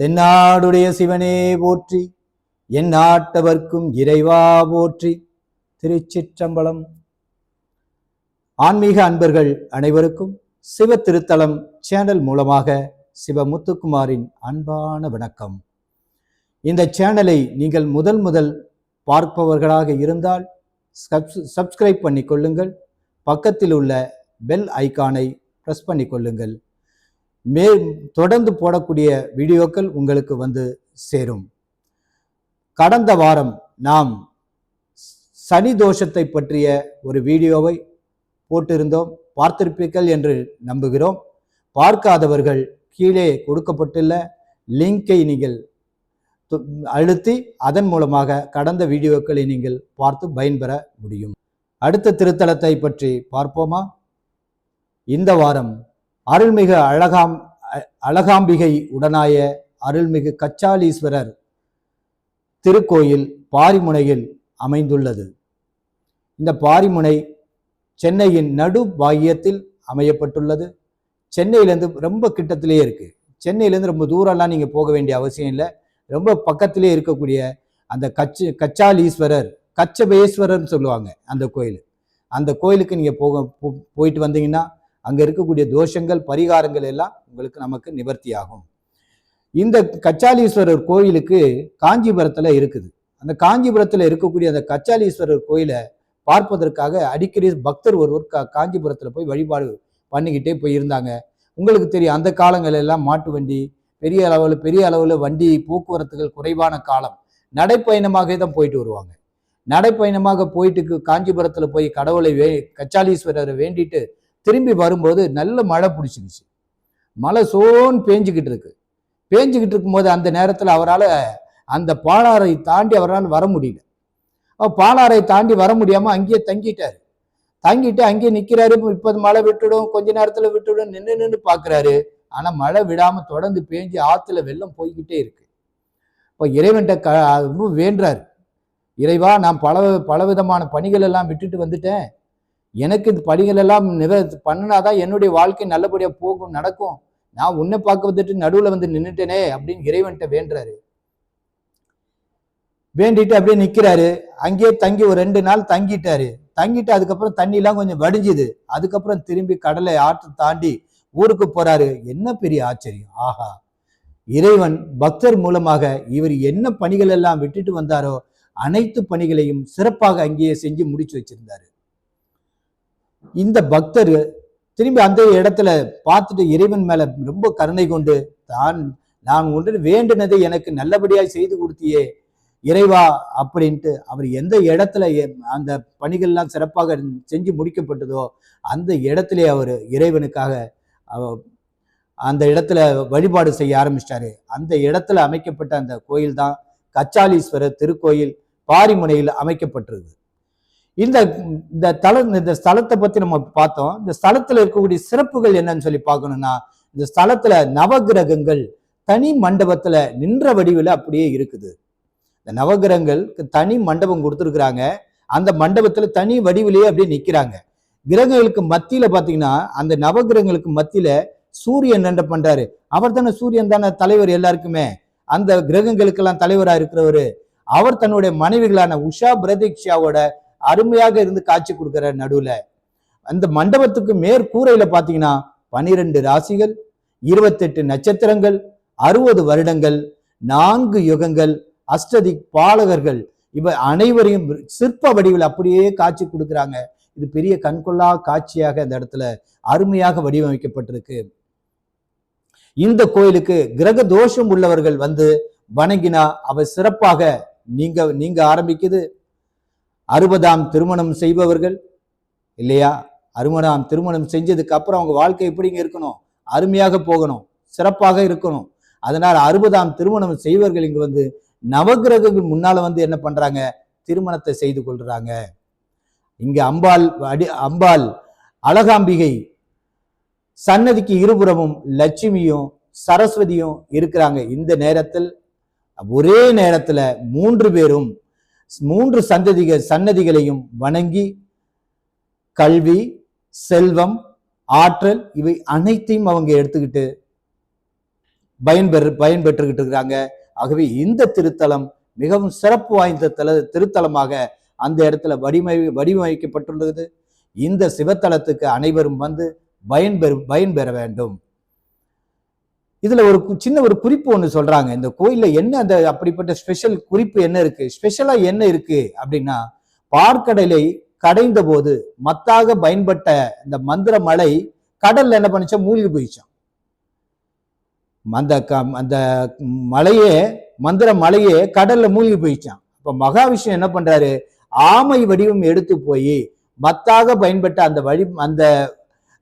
தென்னாடுடைய சிவனே போற்றி என் நாட்டவர்க்கும் இறைவா போற்றி. திருச்சிற்றம்பலம். ஆன்மீக அன்பர்கள் அனைவருக்கும் சிவ திருத்தலம் சேனல் மூலமாக சிவ முத்துக்குமாரின் அன்பான வணக்கம். இந்த சேனலை நீங்கள் முதல் முதல் பார்ப்பவர்களாக இருந்தால் சப்ஸ்கிரைப் பண்ணி கொள்ளுங்கள் பக்கத்தில் உள்ள பெல் ஐக்கானை ப்ரெஸ் பண்ணி கொள்ளுங்கள் மே தொடர்ந்து போடக்கூடிய வீடியோக்கள் உங்களுக்கு வந்து சேரும். கடந்த வாரம் நாம் சனி தோஷத்தை பற்றிய ஒரு வீடியோவை போட்டிருந்தோம். பார்த்திருப்பீர்கள் என்று நம்புகிறோம். பார்க்காதவர்கள் கீழே கொடுக்கப்பட்டுள்ள லிங்கை நீங்கள் து- அழுத்தி அதன் மூலமாக கடந்த வீடியோக்களை நீங்கள் பார்த்து பயன்பெற முடியும். அடுத்த திருத்தலத்தை பற்றி பார்ப்போமா? இந்த வாரம் அருள்மிகு அழகாம் அழகாம்பிகை உடனாய அருள்மிகு கச்சாலீஸ்வரர் திருக்கோயில் பாரிமுனையில் அமைந்துள்ளது. இந்த பாரிமுனை சென்னையின் நடு பாகியத்தில் அமையப்பட்டுள்ளது. சென்னையிலேருந்து ரொம்ப கிட்டத்திலேயே இருக்குது சென்னையிலேருந்து ரொம்ப தூரம்லாம் நீங்கள் போக வேண்டிய அவசியம் இல்லை. ரொம்ப பக்கத்திலே இருக்கக்கூடிய அந்த கச்சு கச்சாலீஸ்வரர் கச்சபேஸ்வரர்னு சொல்லுவாங்க அந்த கோயில். அந்த கோயிலுக்கு நீங்கள் போக போயிட்டு வந்தீங்கன்னா அங்கே இருக்கக்கூடிய தோஷங்கள் பரிகாரங்கள் எல்லாம் உங்களுக்கு நமக்கு நிவர்த்தி ஆகும் இந்த கச்சாலீஸ்வரர் கோயிலுக்கு காஞ்சிபுரத்தில் இருக்குது. அந்த காஞ்சிபுரத்தில் இருக்கக்கூடிய அந்த கச்சாலீஸ்வரர் கோயிலை பார்ப்பதற்காக அடிக்கடி பக்தர் ஒருவர் கா காஞ்சிபுரத்தில் போய் வழிபாடு பண்ணிக்கிட்டே போய் இருந்தாங்க உங்களுக்கு தெரியும் அந்த காலங்கள் எல்லாம் மாட்டு வண்டி பெரிய அளவில் பெரிய அளவில் வண்டி போக்குவரத்துகள் குறைவான காலம். நடைப்பயணமாக தான் போயிட்டு வருவாங்க. நடைப்பயணமாக போயிட்டு காஞ்சிபுரத்தில் போய் கடவுளை வே கச்சாலீஸ்வரரை வேண்டிட்டு திரும்பி வரும்போது நல்ல மழை பிடிச்சிருச்சு. மழை சோன் பேஞ்சுக்கிட்டு இருக்கு. பேஞ்சுக்கிட்டு இருக்கும்போது அந்த நேரத்தில் அவரால் அந்த பாலாறை தாண்டி அவரால் வர முடியல. அப்ப பாலாறை தாண்டி வர முடியாமல் அங்கேயே தங்கிட்டார். தங்கிட்டு அங்கேயே நிற்கிறாரு இப்போ மழை விட்டுடும் கொஞ்ச நேரத்தில் விட்டுடும் நின்று நின்று பார்க்குறாரு ஆனால் மழை விடாமல் தொடர்ந்து பேஞ்சு ஆற்றுல வெள்ளம் போய்கிட்டே இருக்கு. இப்போ இறைவன்கிட்ட க வேண்டுறாரு. இறைவா நான் பல பலவிதமான பணிகள் எல்லாம் விட்டுட்டு வந்துட்டேன். எனக்கு இந்த பணிகள் எல்லாம் நிவ பண்ணினாதான் என்னுடைய வாழ்க்கை நல்லபடியாக போகும் நடக்கும். நான் உன்னை பார்க்க வந்துட்டு நடுவில் வந்து நின்றுட்டேனே அப்படின்னு இறைவன்கிட்ட வேண்டுறாரு. வேண்டிட்டு அப்படியே நிற்கிறாரு அங்கேயே தங்கி ஒரு ரெண்டு நாள் தங்கிட்டாரு. தங்கிட்டு அதுக்கப்புறம் தண்ணிலாம் கொஞ்சம் வடிஞ்சுது. அதுக்கப்புறம் திரும்பி கடலை ஆற்று தாண்டி ஊருக்கு போறாரு. என்ன பெரிய ஆச்சரியம். ஆஹா. இறைவன் பக்தர் மூலமாக இவர் என்ன பணிகள் எல்லாம் விட்டுட்டு வந்தாரோ அனைத்து பணிகளையும் சிறப்பாக அங்கேயே செஞ்சு முடிச்சு வச்சிருந்தாரு. இந்த பக்தர் திரும்பி அந்த இடத்துல பார்த்துட்டு இறைவன் மேல ரொம்ப கருணை கொண்டு தான் நான் ஒன்று வேண்டினதை எனக்கு நல்லபடியாய் செய்து கொடுத்தியே இறைவா அப்படின்ட்டு அவர் எந்த இடத்துல எ- அந்த பணிகள்லாம் சிறப்பாக செஞ்சு முடிக்கப்பட்டதோ அந்த இடத்திலே அவர் இறைவனுக்காக அந்த இடத்துல வழிபாடு செய்ய ஆரம்பிச்சிட்டாரு. அந்த இடத்துல அமைக்கப்பட்ட அந்த கோயில் தான் கச்சாலீஸ்வரர் திருக்கோயில் பாரிமுனையில் அமைக்கப்பட்டிருக்கு இந்த இந்த தல இந்த ஸ்தலத்தை பத்தி நம்ம பார்த்தோம். இந்த ஸ்தலத்துல இருக்கக்கூடிய சிறப்புகள் என்னன்னு சொல்லி பார்க்கணும்னா இந்த ஸ்தலத்துல நவகிரகங்கள் தனி மண்டபத்துல நின்ற வடிவில் அப்படியே இருக்குது. இந்த நவகிரகங்களுக்கு தனி மண்டபம் கொடுத்துருக்குறாங்க. அந்த மண்டபத்துல தனி வடிவிலேயே அப்படியே நிக்கிறாங்க. கிரகங்களுக்கு மத்தியில பாத்தீங்கன்னா அந்த நவகிரகங்களுக்கு மத்தியில சூரியன் என்ன பண்றாரு. அவர் தானே சூரியன் தானே தலைவர் எல்லாருக்குமே. அந்த கிரகங்களுக்கெல்லாம் தலைவராக இருக்கிறவர். அவர் தன்னுடைய மனைவிகளான உஷா பிரதீக்ஷாவோட அருமையாக இருந்து காட்சி கொடுக்குற நடுவுல அந்த மண்டபத்துக்கு மேற்கூரையில பாத்தீங்கன்னா பனிரெண்டு ராசிகள் இருபத்தெட்டு நட்சத்திரங்கள் அறுபது வருடங்கள் நான்கு யுகங்கள் அஷ்டதி பாலகர்கள் இவ அனைவரையும் சிற்ப வடிவில் அப்படியே காட்சி கொடுக்குறாங்க. இது பெரிய கண்கொள்ளா காட்சியாக அந்த இடத்துல அருமையாக வடிவமைக்கப்பட்டிருக்கு. இந்த கோயிலுக்கு கிரக தோஷம் உள்ளவர்கள் வந்து வணங்கினா அவ சிறப்பாக நீங்க நீங்க ஆரம்பிக்குது. அறுபதாம் திருமணம் செய்பவர்கள் இல்லையா? அறுபதாம் திருமணம் செஞ்சதுக்கு அப்புறம் அவங்க வாழ்க்கை எப்படிங்க இருக்கணும்? அருமையாக போகணும் சிறப்பாக இருக்கணும். அதனால் அறுபதாம் திருமணம் செய்வர்கள் இங்கு வந்து நவகிரகங்கள் முன்னால வந்து என்ன பண்றாங்க? திருமணத்தை செய்து கொள்றாங்க. இங்க அம்பாள் அடி அம்பாள் அழகாம்பிகை சன்னதிக்கு இருபுறமும் லட்சுமியும் சரஸ்வதியும் இருக்கிறாங்க. இந்த நேரத்தில் ஒரே நேரத்துல மூன்று பேரும் மூன்று சந்ததிகள் சன்னதிகளையும் வணங்கி கல்வி செல்வம் ஆற்றல் இவை அனைத்தையும் அவங்க எடுத்துக்கிட்டு பயன்பெறு பயன்பெற்றுக்கிட்டு இருக்கிறாங்க ஆகவே இந்த திருத்தலம் மிகவும் சிறப்பு வாய்ந்த தல திருத்தலமாக அந்த இடத்துல வடிவமை வடிவமைக்கப்பட்டுள்ளது. இந்த சிவத்தலத்துக்கு அனைவரும் வந்து பயன்பெறு பயன்பெற வேண்டும். இதுல ஒரு கு- சின்ன ஒரு குறிப்பு ஒன்று சொல்றாங்க. இந்த கோயில்ல என்ன அந்த அப்படிப்பட்ட ஸ்பெஷல் குறிப்பு என்ன இருக்கு? ஸ்பெஷலா என்ன இருக்கு? அப்படின்னா பார்க்கடலை கடைந்த போது மத்தாக பயன்பட்ட இந்த மந்திர மலை கடல்ல என்ன பண்ணுச்சா? மூழ்கி போயிச்சான் அந்த க- அந்த மலையே மந்திர மலையே கடல்ல மூழ்கி போயிச்சான் அப்ப மகாவிஷ்ணு என்ன பண்றாரு? ஆமை வடிவம் எடுத்து போய் மத்தாக பயன்பட்ட அந்த வழி அந்த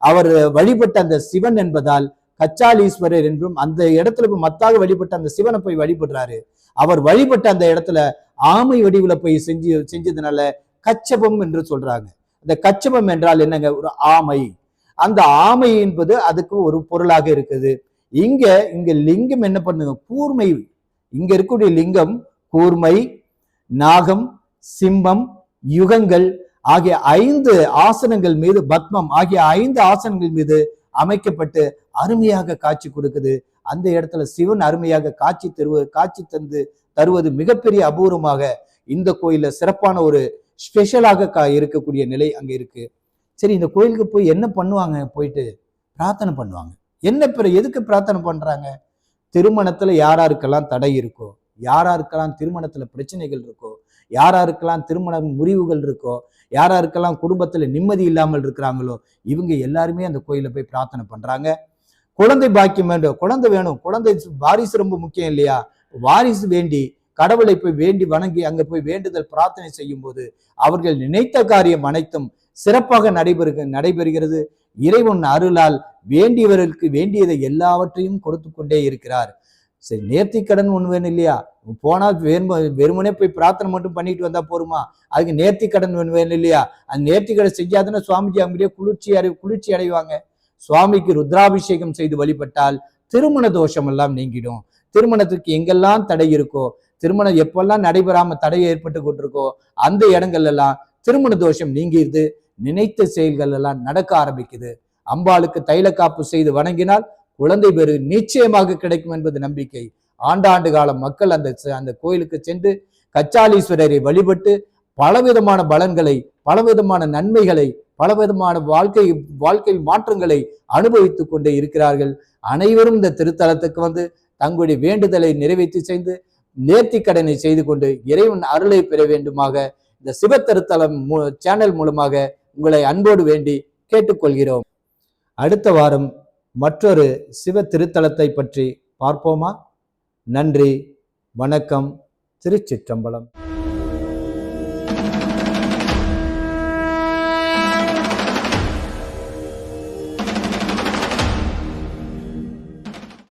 அவர் வழிபட்ட அந்த சிவன் என்பதால் கச்சாலீஸ்வரர் என்றும் அந்த இடத்துல போய் மத்தாக வழிபட்ட அந்த சிவனை போய் வழிபடுறாரு. அவர் வழிபட்ட அந்த இடத்துல ஆமை வடிவுல போய் செஞ்சு செஞ்சதுனால கச்சபம் என்று சொல்றாங்க. இந்த கச்சபம் என்றால் என்னங்க? ஒரு ஆமை. அந்த ஆமை என்பது அதுக்கு ஒரு பொருளாக இருக்குது. இங்க இங்க லிங்கம் என்ன பண்ணுங்க? கூர்மை. இங்க இருக்கக்கூடிய லிங்கம் கூர்மை நாகம் சிம்மம் யுகங்கள் ஆகிய ஐந்து ஆசனங்கள் மீது பத்மம் ஆகிய ஐந்து ஆசனங்கள் மீது அமைக்கப்பட்டு அருமையாக காட்சி கொடுக்குது. அந்த இடத்துல சிவன் அருமையாக காட்சி தருவது காட்சி தந்து தருவது மிகப்பெரிய அபூர்வமாக இந்த கோயில்ல சிறப்பான ஒரு ஸ்பெஷலாக கா இருக்கக்கூடிய நிலை அங்கே இருக்கு. சரி இந்த கோயிலுக்கு போய் என்ன பண்ணுவாங்க? போயிட்டு பிரார்த்தனை பண்ணுவாங்க. என்ன பிற எதுக்கு பிரார்த்தனை பண்றாங்க? திருமணத்துல யாராருக்கெல்லாம் தடை இருக்கோ யாராருக்கெல்லாம் திருமணத்துல பிரச்சனைகள் இருக்கோ யாராருக்கெல்லாம் திருமண முறிவுகள் இருக்கோ யாராருக்கெல்லாம் குடும்பத்தில் நிம்மதி இல்லாமல் இருக்கிறாங்களோ இவங்க எல்லாருமே அந்த கோயிலில் போய் பிரார்த்தனை பண்ணுறாங்க குழந்தை பாக்கியம் வேண்டும் குழந்தை வேணும் குழந்தை வாரிசு ரொம்ப முக்கியம் இல்லையா? வாரிசு வேண்டி கடவுளை போய் வேண்டி வணங்கி அங்கே போய் வேண்டுதல் பிரார்த்தனை செய்யும் போது அவர்கள் நினைத்த காரியம் அனைத்தும் சிறப்பாக நடைபெறுக நடைபெறுகிறது. இறைவன் அருளால் வேண்டியவர்களுக்கு வேண்டியதை எல்லாவற்றையும் கொடுத்து கொண்டே இருக்கிறார். சரி நேர்த்திக்கடன் ஒன்று வேணும் இல்லையா? போனால் வெறும வெறுமனே போய் பிரார்த்தனை மட்டும் பண்ணிட்டு வந்தால் போருமா? அதுக்கு நேர்த்திக்கடன் ஒன்று வேணும் இல்லையா? அந்த நேர்த்திக்கடன் செஞ்சாதானே சுவாமிஜி அங்கேயே குளிர்ச்சி அடை குளிர்ச்சி அடைவாங்க. சுவாமிக்கு ருத்ராபிஷேகம் செய்து வழிபட்டால் திருமண தோஷம் எல்லாம் நீங்கிடும். திருமணத்துக்கு எங்கெல்லாம் தடை இருக்கோ திருமணம் எப்பெல்லாம் நடைபெறாம தடை ஏற்பட்டு கொண்டிருக்கோ அந்த இடங்கள் எல்லாம் திருமண தோஷம் நீங்கிடுது நினைத்த செயல்கள் எல்லாம் நடக்க ஆரம்பிக்குது. அம்பாளுக்கு தைல காப்பு செய்து வணங்கினால் குழந்தை பேரு நிச்சயமாக கிடைக்கும் என்பது நம்பிக்கை. ஆண்டாண்டு காலம் மக்கள் அந்த அந்த கோயிலுக்கு சென்று கச்சாலீஸ்வரரை வழிபட்டு பலவிதமான பலன்களை பலவிதமான நன்மைகளை பலவிதமான வாழ்க்கை வாழ்க்கை மாற்றங்களை அனுபவித்துக் கொண்டே இருக்கிறார்கள். அனைவரும் இந்த திருத்தலத்துக்கு வந்து தங்களுடைய வேண்டுதலை நிறைவேற்றி செய்து நேர்த்தி கடனை செய்து கொண்டு இறைவன் அருளை பெற வேண்டுமாக இந்த சிவத்திருத்தலம் மூ- சேனல் மூலமாக உங்களை அன்போடு வேண்டி கேட்டுக்கொள்கிறோம். அடுத்த வாரம் மற்றொரு சிவ திருத்தலத்தை பற்றி பார்ப்போமா? நன்றி வணக்கம் திருச்சிற்றம்பலம்.